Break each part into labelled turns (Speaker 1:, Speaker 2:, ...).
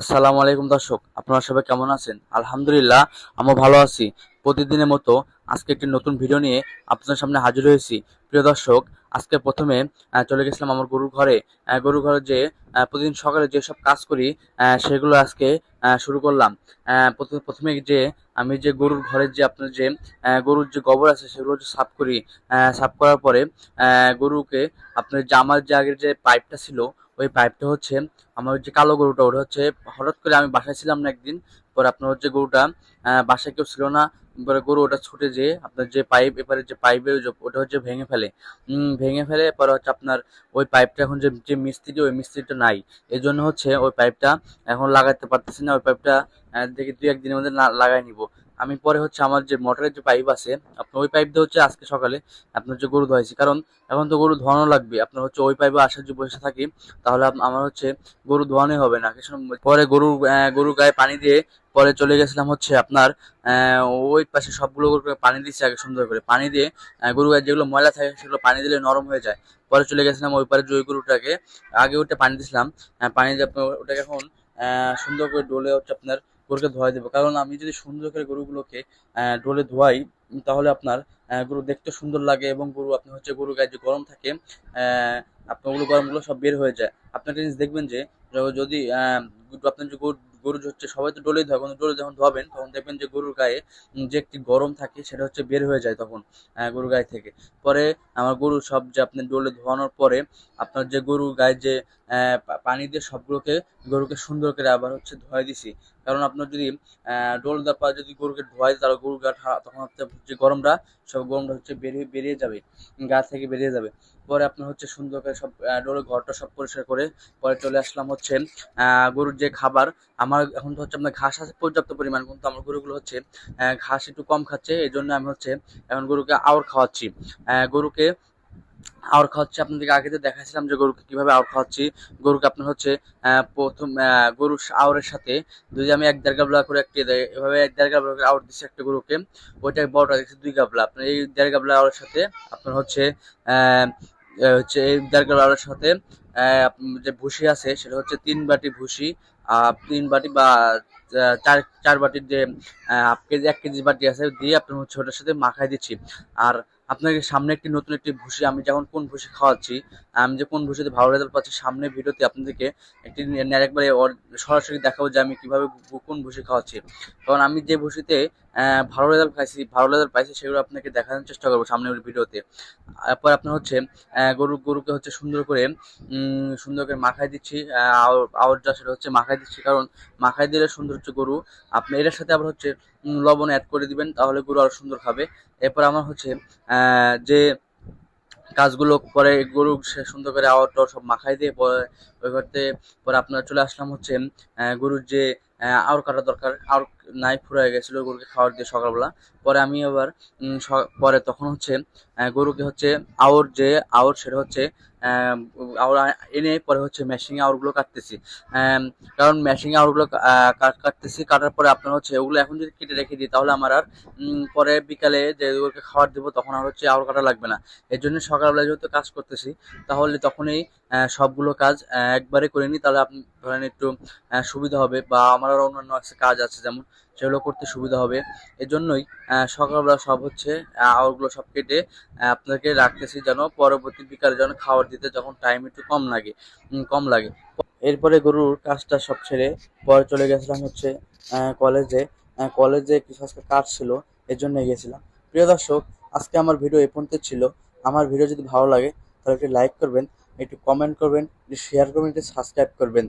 Speaker 1: আসসালামু আলাইকুম দর্শক, আপনারা সবাই কেমন আছেন? আলহামদুলিল্লাহ আমরা ভালো আছি। প্রতিদিনের মতো আজকে একটি নতুন ভিডিও নিয়ে আপনাদের সামনে হাজির হয়েছি। প্রিয় দর্শক, আজকে প্রথমে চলে গেছিলাম আমার গরুর ঘরে। গরুর ঘরে যে প্রতিদিন সকালে যেসব কাজ করি সেগুলো আজকে শুরু করলাম। প্রথমে যে, আমি যে গরুর ঘরে যে আপনার যে গরুর যে গোবর আছে সেগুলো যে সাফ করি। সাফ করার পরে গরুকে আপনার যে, আমার যে আগের যে পাইপটা ছিল ওই পাইপটা হচ্ছে আমার যে কালো গরুটা, ওটা হচ্ছে হঠাৎ করে আমি বাসায় ছিলাম না একদিন, পরে আপনার হচ্ছে গরুটা বাসায় কেউ ছিল না, পরে গরু ওটা ছুটে যেয়ে আপনার যে পাইপ এবারে যে পাইপের ওটা হচ্ছে ভেঙে ফেলে। ভেঙে ফেলে পরে হচ্ছে আপনার ওই পাইপটা এখন যে যে মিস্ত্রি, ওই মিস্ত্রিটা নাই। এই জন্য হচ্ছে ওই পাইপটা এখন লাগাতে পারতেছি না, ওই পাইপটা দেখি দুই একদিনের মধ্যে না, লাগাই নিব। আমি পরে হচ্ছে আমার যে মোটরের যে পাইপ আছে আপনার ওই পাইপ দিয়ে হচ্ছে আজকে সকালে আপনার যে গরু ধোয়াইছি। কারণ এখন তো গরু ধোয়ানো লাগবে আপনার হচ্ছে ওই পাইপে আসার যে বসে থাকি তাহলে আমার হচ্ছে গরু ধোয়ানোই হবে না। কিছু পরে গরু আহ, গরু গায়ে পানি দিয়ে পরে চলে গেছিলাম হচ্ছে আপনার ওই পাশে সবগুলো গরুকে পানি দিচ্ছি আগে সুন্দর করে। পানি দিয়ে গরু গায়ে যেগুলো ময়লা থাকে সেগুলো পানি দিলে নরম হয়ে যায়। পরে চলে গেছিলাম ওই পারে যে ওই গরুটাকে আগে ওটা পানি দিছিলাম পানি দিয়ে ওটাকে এখন সুন্দর করে ডোলে হচ্ছে আপনার গরুকে ধোয়াই দেবো। কারণ আমি যদি সুন্দর করে গরুগুলোকে ডোলে ধোয়াই, তাহলে আপনার গরু দেখতে সুন্দর লাগে এবং গরু, আপনি হচ্ছে গরু গায়ে যে গরম থাকে আপনার ওগুলো গরমগুলো সব বের হয়ে যায়। আপনার জিনিস দেখবেন যে যদি আপনার যে গরু গরু হচ্ছে সবাই তো ডোলেই ধোয় কিন্তু ডোলে যখন ধোয়াবেন তখন দেখবেন যে গরুর গায়ে যে একটি গরম থাকে সেটা হচ্ছে বের হয়ে যায় তখন আহ, গরুর গায়ে থেকে। পরে আমার গরু সব যে আপনি ডোলে ধোয়ানোর পরে আপনার যে গরুর গায়ে যে পানি দিয়ে সবগুলোকে গরুকে সুন্দর করে আবার হচ্ছে ধোয়াই দিছি। কারণ আপনার যদি ডোল পর যদি গরুকে ধোয়াই তাহলে গরুর গা তখন আপনার যে গরমটা সব গরমটা হচ্ছে বেরিয়ে বেরিয়ে যাবে গা থেকে বেরিয়ে যাবে। পরে আপনার হচ্ছে সুন্দর করে সব ডোলের ঘরটা সব পরিষ্কার করে পরে চলে আসলাম হচ্ছে গরুর যে খাবার, আমার এখন তো হচ্ছে আপনার ঘাস আছে পর্যাপ্ত পরিমাণ, কিন্তু আমার গরুগুলো হচ্ছে ঘাস একটু কম খাচ্ছে এই জন্য আমি হচ্ছে এখন গরুকে আওর খাওয়াচ্ছি। গরুকে আওর খাওয়াচ্ছি, আপনাদেরকে আগে তো দেখাচ্ছিলাম যে গরুকে কীভাবে আওর খাওয়াচ্ছি। গরুকে আপনার হচ্ছে প্রথম গরু আওরের সাথে যদি আমি এক দেড় গাবলা করে একটি এভাবে এক দেড় গাবলা করে আওর দিচ্ছি একটা গরুকে ওইটা বড়টা দিচ্ছি দুই গাবলা। আপনার এই দেড় গাবলা আওরের সাথে আপনার হচ্ছে হচ্ছে এই দেড় সাথে যে ভুসি আছে সেটা হচ্ছে তিন বাটি ভুসি তিন বাটি বা চার চার বাটির যে কেজি, এক কেজি বাটি আছে, দিয়ে আপনার হচ্ছে ওটার সাথে মাখাই দিচ্ছি। আর আপনাকে সামনে একটি নতুন একটি ভুসি, আমি যখন কোন ভুসি খাওয়াচ্ছি, আমি যে কোন ভুসিতে ভালো রেজাল্ট পাচ্ছি, সামনে ভিডিওতে আপনাদেরকে একটি একবারে সরাসরি দেখাবো যে আমি কীভাবে কোন ভুসি খাওয়াচ্ছি। কারণ আমি যে ভুসিতে ভালো রেজাল্ট পাইছি, ভালো রেজাল্ট পাইছি, সেগুলো আপনাকে দেখানোর চেষ্টা করব সামনের ভিডিওতে। তারপর আপনার হচ্ছে গরু, গরুকে হচ্ছে সুন্দর করে সুন্দর করে মাখাই দিচ্ছি যা সেটা হচ্ছে মাখাই দিচ্ছি, কারণ মাখায় দিলে সুন্দর হচ্ছে গরু, আপনি এটার সাথে আবার হচ্ছে লবণ অ্যাড করে দিবেন, তাহলে গরু আরও সুন্দর খাবে। এরপর আমার হচ্ছে যে কাজগুলো পরে গরু সে সুন্দর করে আওয়ার সব মাখাই দিয়ে, পরে ওই করতে পরে আপনার চলে আসলাম হচ্ছে গরুর যে আউর কাটা দরকার, আউর নাই ফুরাই গেছিল গরুকে খাওয়ার দিয়ে সকালবেলা। পরে আমি আবার পরে তখন হচ্ছে গরুকে হচ্ছে আউর যে, আউর সেটা হচ্ছে আউর এনে পরে হচ্ছে মেশিং আউরগুলো কাটতেছি। কারণ মেশিং আউরগুলো কাট- কাটতেছি, কাটার পরে আপনার হচ্ছে ওগুলো এখন যদি কেটে রেখে দিই, তাহলে আমার আর পরে বিকালে যে ওগুলোকে খাবার দেবো, তখন আর হচ্ছে আউর কাটা লাগবে না। এর জন্য সকালবেলা যেহেতু কাজ করতেছি, তাহলে তখনই সবগুলো কাজ একবারে করে নিই, তাহলে আপনি ধরেন একটু সুবিধা হবে বা আমার আরও অন্যান্য আছে কাজ আছে যেমন সেগুলো করতে সুবিধা হবে। এর জন্যই সকালবেলা সব হচ্ছে আহ, আউরগুলো সব কেটে আপনাকে রাখতেছি যেন পরবর্তী বিকালে যেন খাবার দিতে যখন টাইম একটু কম লাগে কম লাগে। এরপরে গরুর কাজটা সব ছেড়ে পরে চলে গেছিলাম হচ্ছে কলেজে কলেজে কিছু আজকে কাজ ছিল এর জন্য গেছিলাম। প্রিয় দর্শক আজকে আমার ভিডিও এ পর্যন্ত ছিল। আমার ভিডিও যদি ভালো লাগে তাহলে একটু লাইক করবেন একটু কমেন্ট করবেন একটু শেয়ার করবেন একটু সাবস্ক্রাইব করবেন।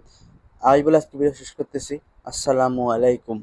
Speaker 1: আমি বলে আজকে ভিডিও শেষ করতেছি। আসসালামু আলাইকুম।